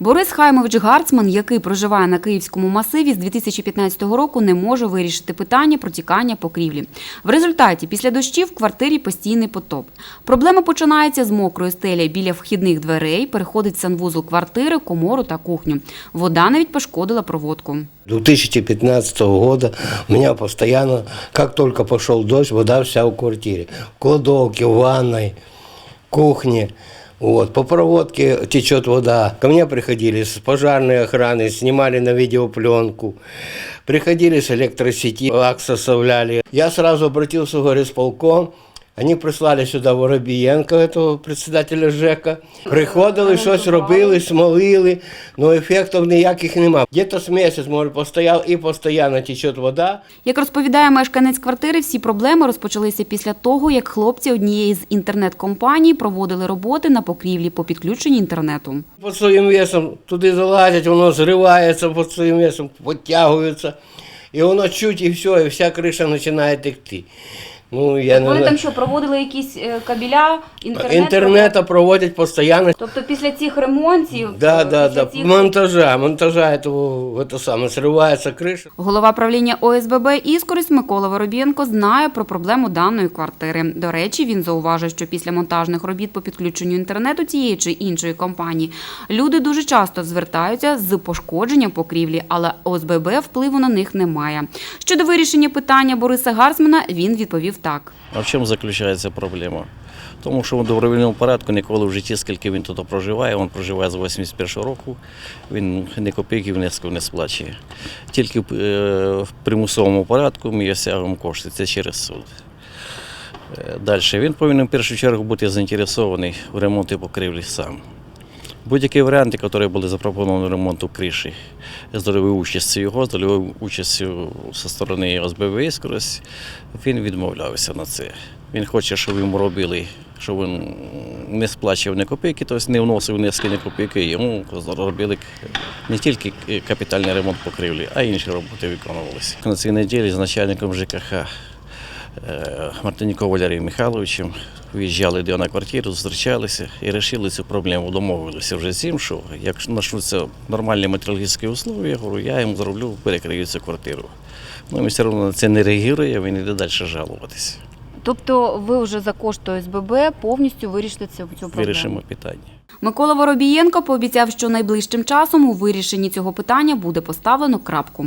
Борис Хаймович Гарцман, який проживає на Київському масиві, з 2015 року не може вирішити питання протікання покрівлі. В результаті після дощів в квартирі постійний потоп. Проблема починається з мокрої стелі біля вхідних дверей, переходить санвузол квартири, комору та кухню. Вода навіть пошкодила проводку. 2015 года у меня постоянно, как только пошел дождь, вода вся в квартире. В кладовке, в ванной, кухне. Вот, по проводке течет вода. Ко мне приходили с пожарной охраны, снимали на видеопленку. Приходили с электросети, акт составляли. Я сразу обратился в горисполком. Они прислали сюда Воробієнка, этого председателя ЖЕКа. Приходили, щось робили, смолили, але ефектів ніяких нема. Где-то з місяць, може, постояв і постійно тече вода. Як розповідає мешканець квартири, всі проблеми розпочалися після того, як хлопці однієї з інтернет-компаній проводили роботи на покрівлі по підключенню інтернету. Під своїм весом туди залазять, воно зривається під своїм весом, підтягується. І воно чуть і все, і вся криша починає текти. Ну, я не Вони знаю. там що проводили якісь е, кабеля, інтернет? Інтернета проводять постійно. Тобто після цих ремонтів, Да, е, да, після да. цих- Монтажа, монтажа этого, это самое, срывается крыша. Голова правління ОСББ «Іскорість» Микола Воробієнко знає про проблему даної квартири. До речі, він зауважив, що після монтажних робіт по підключенню інтернету тієї чи іншої компанії люди дуже часто звертаються з пошкодженням покрівлі, але ОСББ впливу на них немає. Щодо вирішення питання Бориса Гарсмана, він відповів так. А в чому заключається проблема? Тому що в добровільному порядку ніколи в житті, скільки він тут проживає, він проживає з 81 року, він ні копійки внесків не сплачує. Тільки е, в примусовому порядку ми осягуємо кошти, це через суд. Далі він повинен в першу чергу бути заінтересований в ремонті покрівлі сам. Будь-які варіанти, які були запропоновані ремонту криші, з дольовою участю його, з дольовою участю зі сторони ОСББ «Іскрость», він відмовлявся на це. Він хоче, щоб йому робили, щоб він не сплачував ні копійки, тобто не вносив внески ні копійки, йому робили не тільки капітальний ремонт покрівлі, а й інші роботи виконувалися. На цій неділі з начальником ЖКХ е, Мартинюком Валерієм Михайловичем виїжджали до на квартиру, зустрічалися і вирішили цю проблему. Домовилися вже з тим, що як почнуться нормальні матеріалістичні условия, я говорю, я йому зроблю, перекрию цю квартиру. Ну, він все одно на це не реагує, він йде далі жалуватися. Тобто ви вже за кошти ОСББ повністю вирішите цю, цю проблему? Вирішимо питання. Микола Воробієнко пообіцяв, що найближчим часом у вирішенні цього питання буде поставлено крапку.